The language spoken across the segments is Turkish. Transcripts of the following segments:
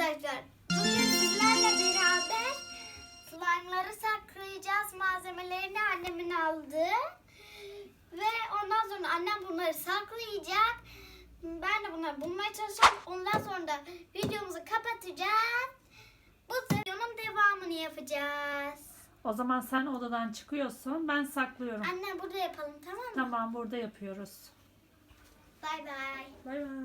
arkadaşlar. Bugün sizlerle beraber slime'ları saklayacağız. Malzemelerini annemin aldı. Ve ondan sonra annem bunları saklayacak. Ben de bunları bulmaya çalışacağım. Ondan sonra da videomuzu kapatacağız. Bu videonun devamını yapacağız. O zaman sen odadan çıkıyorsun. Ben saklıyorum. Anne burada yapalım tamam mı? Tamam burada yapıyoruz. Bay bay. Bay bay.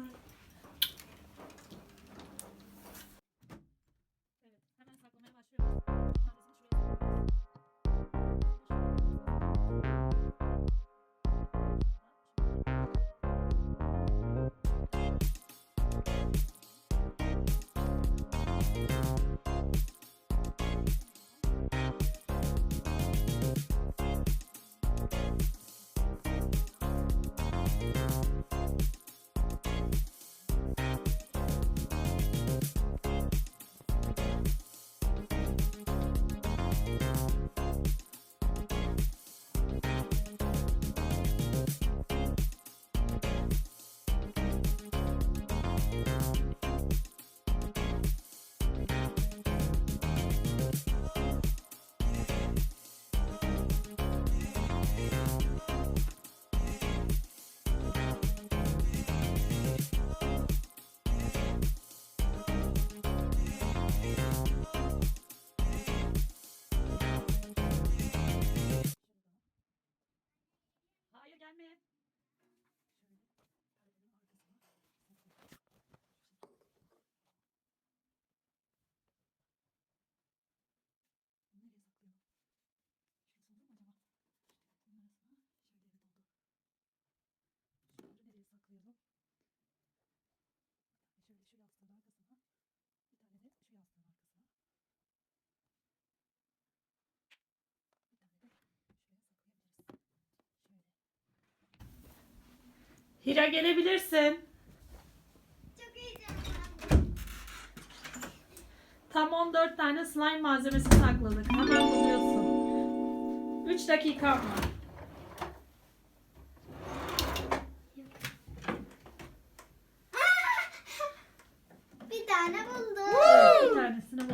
Hayır gelme. Şöyle şu yastığın arkasına. Bir tane de şu yastığın arkasına. Bir tane de şuraya saklayabiliriz. Şöyle. Hira gelebilirsin. Çok heyecanlandım. Tam 14 tane slime malzemesi sakladık. Hemen buluyorsun. 3 dakika var. Bir tane buldum. Bir tanesini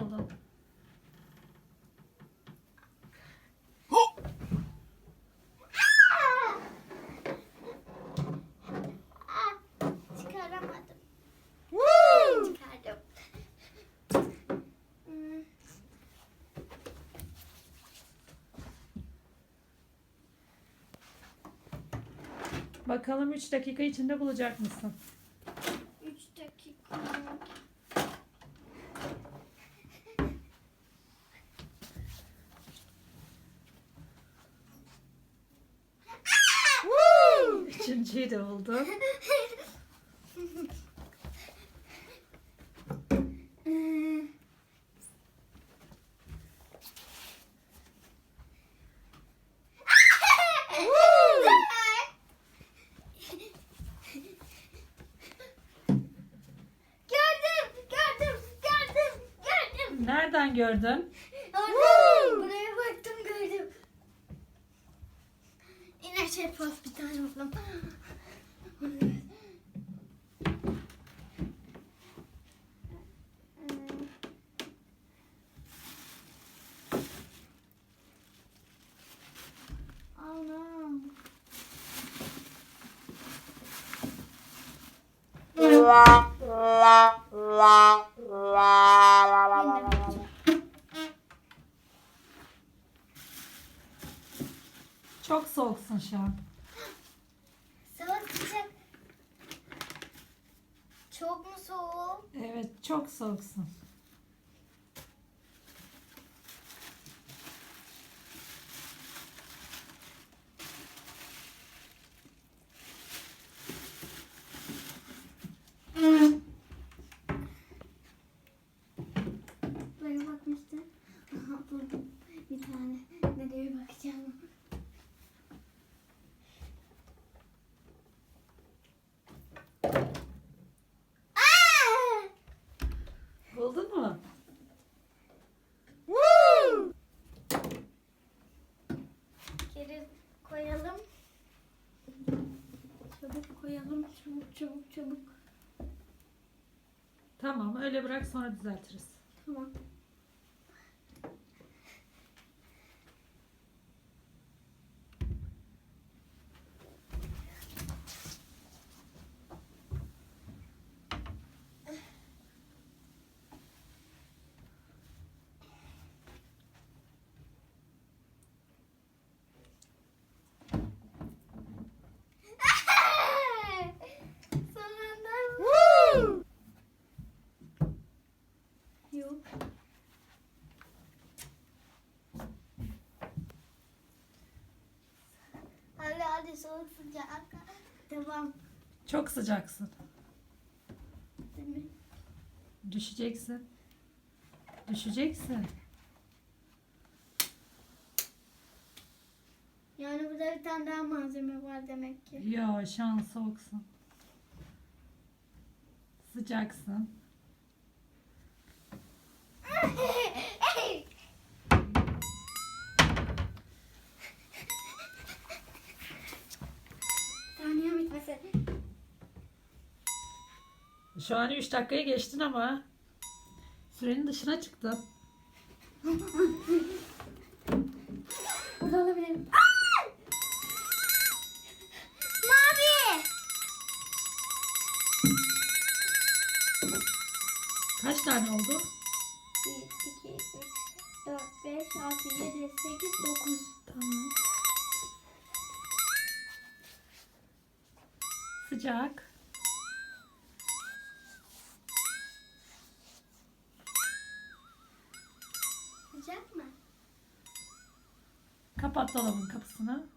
Bakalım 3 dakika içinde bulacak mısın? Üç dakika. Üçüncüyü de buldu. Hmm. Gördüm, gördüm, gördüm, gördüm. Nereden gördün? Orada buraya baktım gördüm. Yine şeffaf bir tane buldum. Anam. Çok mu soğuk? Evet çok soğuksun. Böyle bakmıştım. Aha buldum bir tane. Nereye bakacağım? Aa! Buldun mu? Geri koyalım. Çabuk koyalım. Çabuk çabuk çabuk. Tamam öyle bırak sonra düzeltiriz. Tamam. Son anda. Yok. Hadi hadi soğuk sıcak. Devam. Çok sıcaksın. Düşeceksin. Düşeceksin. Yani burada bir tane daha malzeme var demek ki. Yo şu an soğuksun. Sıcaksın. Şu an 3 dakikayı geçtin ama sürenin dışına çıktın. Burada olabilirim. Mavi. Kaç tane oldu? 1, 2, 3, 4, 5, 6, 7, 8, 9. Tamam. Sıcak. Sıcak mı? Kapat dolabın kapısını.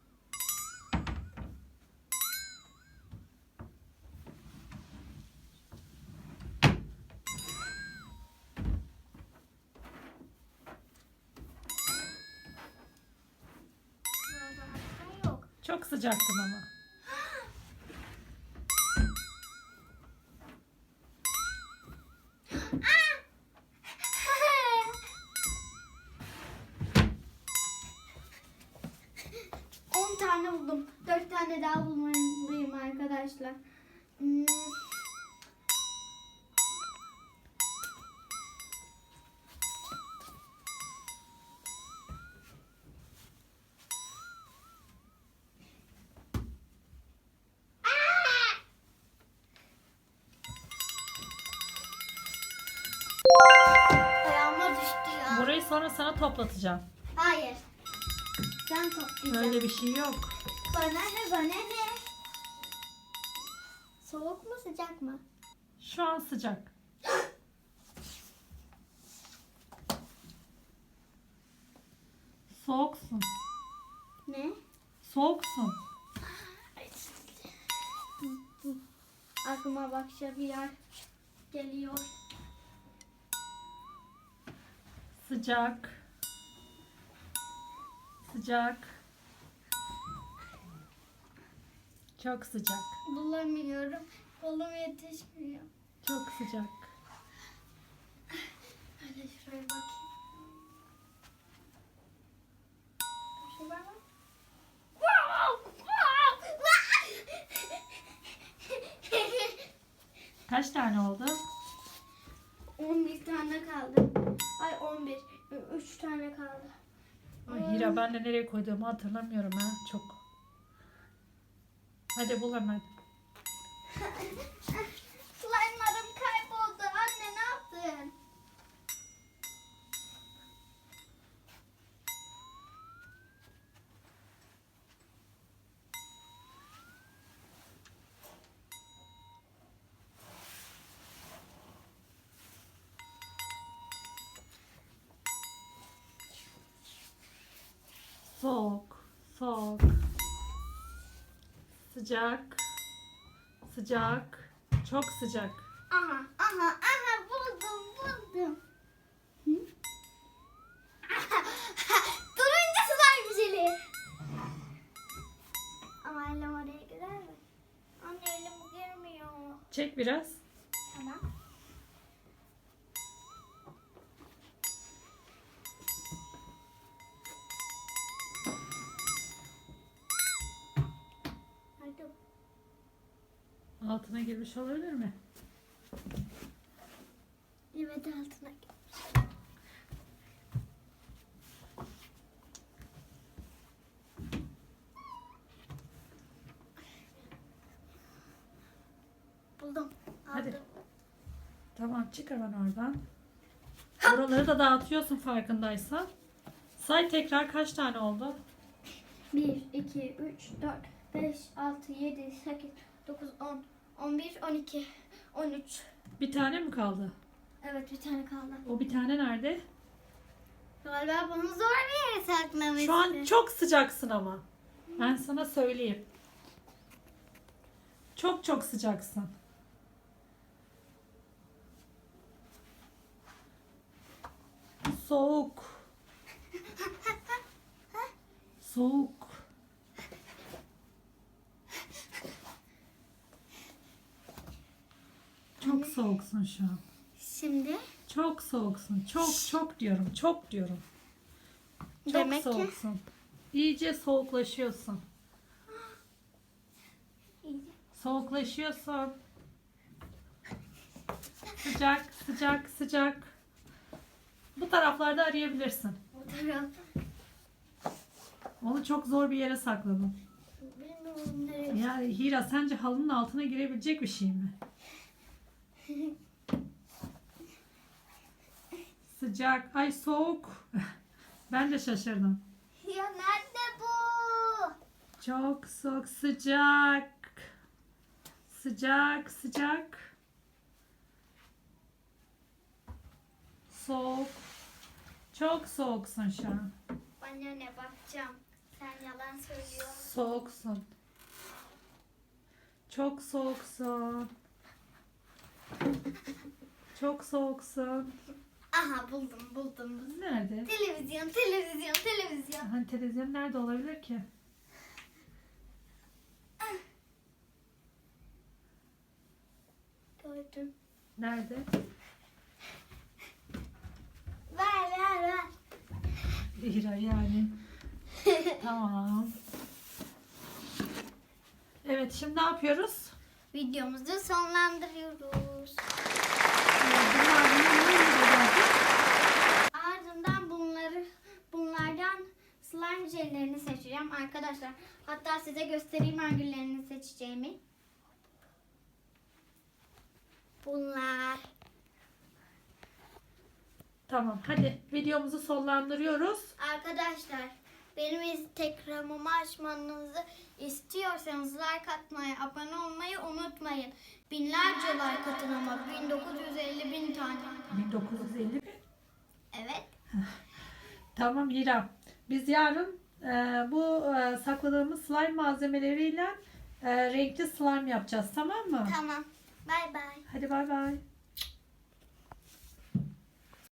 Çok sıcaktın ama. Sonra sana toplatacağım. Hayır. Sen toplayacaksın. Öyle bir şey yok. Bana ne bana ne? Soğuk mu sıcak mı? Şu an sıcak. Soğuksun. Ne? Soğuksun. Aklıma başka bir yer geliyor. Sıcak. Sıcak. Çok sıcak. Bulamıyorum. Kolum yetişmiyor. Çok sıcak. Hadi şuraya bakayım. Bir şey var mı? Kaç tane oldu? 11 tane kaldı. Ay 11. 3 tane kaldı. Ay Hira ben de nereye koyduğumu hatırlamıyorum ha. Çok. Hadi bul hemen. Slime'larım kayboldu. Anne ne yaptın? Soğuk. Soğuk. Sıcak. Sıcak. Çok sıcak. Aha, aha, aha buldum, buldum. Hı? Turuncu slime jeli. Ama elim oraya girer mi? Anne elim girmiyor. Çek biraz. Girmiş olabilir mi? Evet altına. Buldum. Hadi. Aldım. Tamam çık hemen oradan. Oraları da dağıtıyorsun farkındaysan. Say tekrar kaç tane oldu? 1, 2, 3, 4, 5, 6, 7, 8, 9, 10, 11, 12, 13. Bir tane mi kaldı? Evet bir tane kaldı. O bir tane nerede? Galiba bunu zor bir yere saklamışsın. Şu an çok sıcaksın ama. Ben sana söyleyeyim. Çok çok sıcaksın. Soğuk. Soğuk. Çok soğuksun şu an. Şimdi Çok soğuksun. Çok çok diyorum. Çok diyorum. Çok Demek ki- soğuksun. İyice soğuklaşıyorsun. Soğuklaşıyorsun. Sıcak, sıcak, sıcak. Bu taraflarda arayabilirsin. bu taraf. Onu çok zor bir yere sakladım. Bilmiyorum nereye. Ya Hira sence halının altına girebilecek bir şey mi? Sıcak, ay soğuk. Ben de şaşırdım. Ya nerede bu? Çok soğuk, sıcak. Sıcak, sıcak. Soğuk. Çok soğuksun şu an. Bana ne bakacağım. Sen yalan söylüyorsun. Soğuksun. Çok soğuksun. Çok soğuksun. Aha buldum buldum. buldum. Nerede? Televizyon televizyon televizyon. Hani televizyon nerede olabilir ki? Gördüm. Nerede? Ver ver ver. Hira yani. tamam. Evet şimdi ne yapıyoruz? Videomuzu sonlandırıyoruz. Bunlar bunlar ne yapacağız? Ardından bunları bunlardan jellerini seçeceğim arkadaşlar. Hatta size göstereyim hangilerini seçeceğimi. Bunlar. Tamam hadi videomuzu sonlandırıyoruz. Arkadaşlar benim Instagram'ımı açmanızı istiyorsanız like atmayı, abone olmayı unutmayın. Binlerce like atın ama 1950 bin tane. 1950 mi? Evet. Tamam Hira. Biz yarın bu e, sakladığımız slime malzemeleriyle e, renkli slime yapacağız tamam mı? Tamam. Bay bay. Hadi bay bay.